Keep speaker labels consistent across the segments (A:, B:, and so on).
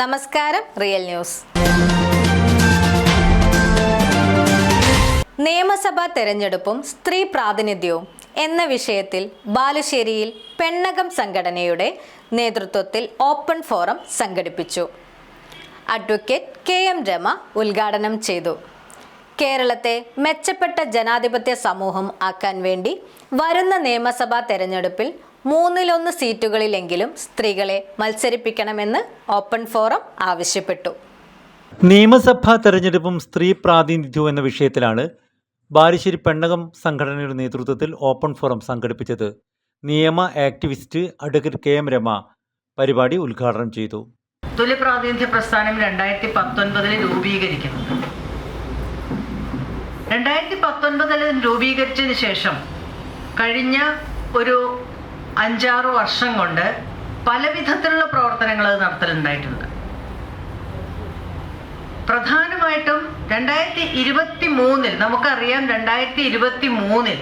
A: നമസ്കാരം real news. നിയമസഭാ തെരഞ്ഞെടുപ്പും സ്ത്രീ പ്രാതിനിധ്യവും എന്ന വിഷയത്തിൽ ബാലുശ്ശേരിയിൽ പെണ്ണകം സംഘടനയുടെ നേതൃത്വത്തിൽ ഓപ്പൺ ഫോറം സംഘടിപ്പിച്ചു. അഡ്വക്കേറ്റ് കെ എം രമ ഉദ്ഘാടനം ചെയ്തു. കേരളത്തെ മെച്ചപ്പെട്ട ജനാധിപത്യ സമൂഹം ആക്കാൻ വേണ്ടി വരുന്ന നിയമസഭാ തെരഞ്ഞെടുപ്പിൽ മൂന്നിലൊന്ന് സീറ്റുകളിലെങ്കിലും സ്ത്രീകളെ മത്സരിപ്പിക്കണമെന്ന് ഓപ്പൺ ഫോറം ആവശ്യപ്പെട്ടു.
B: നിയമസഭാ തെരഞ്ഞെടുപ്പും സ്ത്രീ പ്രാതിനിധ്യവും എന്ന വിഷയത്തിലാണ് ബാലുശ്ശേരി പെണ്ണകം സംഘടനയുടെ നേതൃത്വത്തിൽ ഓപ്പൺ ഫോറം സംഘടിപ്പിച്ചത്. നിയമ activist advocate K M Rama പരിപാടി ഉദ്ഘാടനം ചെയ്തു.
C: തുല്യ പ്രാതിനിധ്യ പ്രസ്ഥാനം രണ്ടായിരത്തി പത്തൊൻപതിൽ രൂപീകരിക്കുന്നത് രണ്ടായിരത്തി പത്തൊൻപതിൽ രൂപീകരിച്ചതിന് ശേഷം കഴിഞ്ഞ ഒരു അഞ്ചാറ് വർഷം കൊണ്ട് പല വിധത്തിലുള്ള പ്രവർത്തനങ്ങൾ അത് നടത്തലുണ്ടായിട്ടുണ്ട്. പ്രധാനമായിട്ടും രണ്ടായിരത്തി ഇരുപത്തി മൂന്നിൽ നമുക്കറിയാം രണ്ടായിരത്തി ഇരുപത്തി മൂന്നിൽ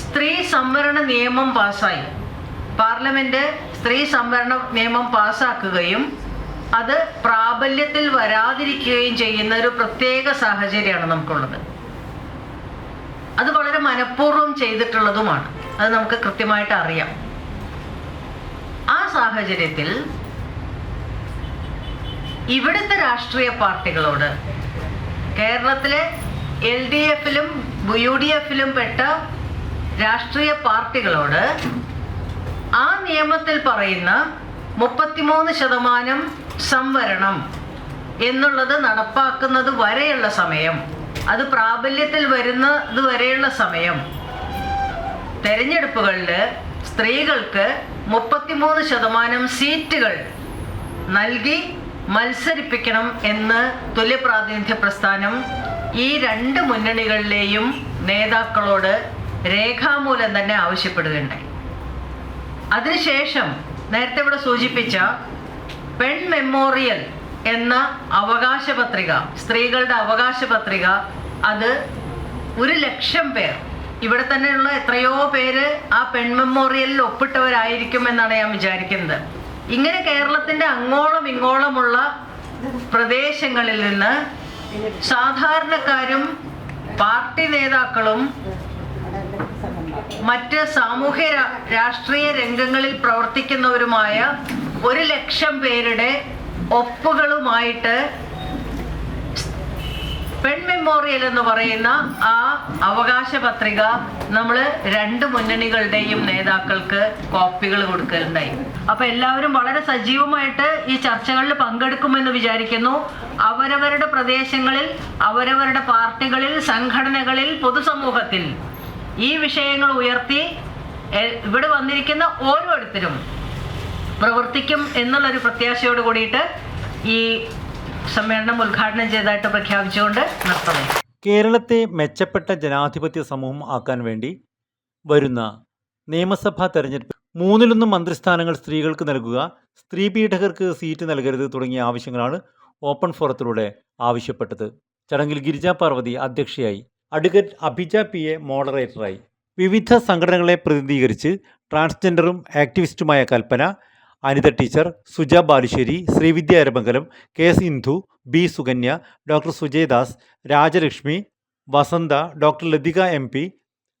C: സ്ത്രീ സംവരണ നിയമം പാസ്സായി. പാർലമെന്റ് സ്ത്രീ സംവരണ നിയമം പാസ്സാക്കുകയും അത് പ്രാബല്യത്തിൽ വരാതിരിക്കുകയും ചെയ്യുന്ന ഒരു പ്രത്യേക സാഹചര്യമാണ് നമുക്കുള്ളത്. അത് വളരെ മനഃപൂർവം ചെയ്തിട്ടുള്ളതുമാണ്. അത് നമുക്ക് കൃത്യമായിട്ട് അറിയാം. ആ സാഹചര്യത്തിൽ ഇവിടുത്തെ രാഷ്ട്രീയ പാർട്ടികളോട് കേരളത്തിലെ എൽ ഡി എഫിലും യു ഡി എഫിലും പെട്ട രാഷ്ട്രീയ പാർട്ടികളോട് ആ നിയമത്തിൽ പറയുന്ന മുപ്പത്തിമൂന്ന് ശതമാനം സംവരണം എന്നുള്ളത് നടപ്പാക്കുന്നത് വരെയുള്ള സമയം. അത് പ്രാബല്യത്തിൽ വരുന്നത് വരെയുള്ള സമയം. തെരഞ്ഞെടുപ്പുകളിൽ സ്ത്രീകൾക്ക് മുപ്പത്തിമൂന്ന് ശതമാനം സീറ്റുകൾ നൽകി മത്സരിപ്പിക്കണം എന്ന് തുല്യ പ്രാതിനിധ്യ പ്രസ്ഥാനം ഈ രണ്ട് മുന്നണികളിലെയും നേതാക്കളോട് രേഖാമൂലം തന്നെ ആവശ്യപ്പെടുകയുണ്ടായി. അതിനുശേഷം നേരത്തെ ഇവിടെ സൂചിപ്പിച്ച പെൺ മെമ്മോറിയൽ എന്ന അവകാശ പത്രിക സ്ത്രീകളുടെ അവകാശ പത്രിക അത് ഒരു ലക്ഷം പേർ. ഇവിടെ തന്നെയുള്ള എത്രയോ പേര് ആ പെൺ മെമ്മോറിയലിൽ ഒപ്പിട്ടവരായിരിക്കും എന്നാണ് ഞാൻ വിചാരിക്കുന്നത്. ഇങ്ങനെ കേരളത്തിന്റെ അങ്ങോളം ഇങ്ങോളമുള്ള പ്രദേശങ്ങളിൽ നിന്ന് സാധാരണക്കാരും പാർട്ടി നേതാക്കളും മറ്റ് സാമൂഹ്യ രാഷ്ട്രീയ രംഗങ്ങളിൽ പ്രവർത്തിക്കുന്നവരുമായ ഒരു ലക്ഷം പേരുടെ ഒപ്പുകളുമായിട്ട് പെൺ മെമ്മോറിയൽ എന്ന് പറയുന്ന ആ അവകാശ പത്രിക നമ്മൾ രണ്ട് മുന്നണികളുടെയും നേതാക്കൾക്ക് കോപ്പികൾ കൊടുക്കലുണ്ടായി. അപ്പൊ എല്ലാവരും വളരെ സജീവമായിട്ട് ഈ ചർച്ചകളിൽ പങ്കെടുക്കുമെന്ന് വിചാരിക്കുന്നു. അവരവരുടെ പ്രദേശങ്ങളിൽ അവരവരുടെ പാർട്ടികളിൽ സംഘടനകളിൽ പൊതുസമൂഹത്തിൽ ഈ വിഷയങ്ങൾ ഉയർത്തി ഇവിടെ വന്നിരിക്കുന്ന ഓരോരുത്തരും പ്രവർത്തിക്കും എന്നുള്ളൊരു പ്രത്യാശയോട് കൂടിയിട്ട് ഈ സമ്മേളനം ഉദ്ഘാടനം ചെയ്തതായിട്ട് പ്രഖ്യാപിച്ചുകൊണ്ട് നിർത്തുന്നു
B: കേരളത്തെ മെച്ചപ്പെട്ട ജനാധിപത്യ സമൂഹം ആക്കാൻ വേണ്ടി വരുന്ന നിയമസഭാ തെരഞ്ഞെടുപ്പ് മൂന്നിലൊന്നും മന്ത്രിസ്ഥാനങ്ങൾ സ്ത്രീകൾക്ക് നൽകുക സ്ത്രീ പീഠകർക്ക് സീറ്റ് നൽകരുത് തുടങ്ങിയ ആവശ്യങ്ങളാണ് ഓപ്പൺ ഫോറത്തിലൂടെ ആവശ്യപ്പെട്ടത്. ചടങ്ങിൽ ഗിരിജ പാർവതി അധ്യക്ഷയായി അഡ്വക്കേറ്റ് അഭിജ പി എ മോഡറേറ്ററായി. വിവിധ സംഘടനകളെ പ്രതിനിധീകരിച്ച് ട്രാൻസ്ജെൻഡറും ആക്ടിവിസ്റ്റുമായ Kalpana Anitha teacher Suja Balussery Sreevidya Aramangalam K Sindhu B Sukanya doctor Sujayadas Rajalakshmi Vasantha doctor Lathika M P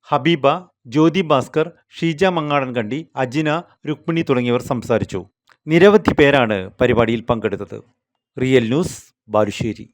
B: Habeeba Jyothi Bhaskar Sheeja മങ്ങാടൻകണ്ടി Ajina Rukmini തുടങ്ങിയവർ സംസാരിച്ചു. നിരവധി പേരാണ് പരിപാടിയിൽ പങ്കെടുത്തത്. Real news Balussery.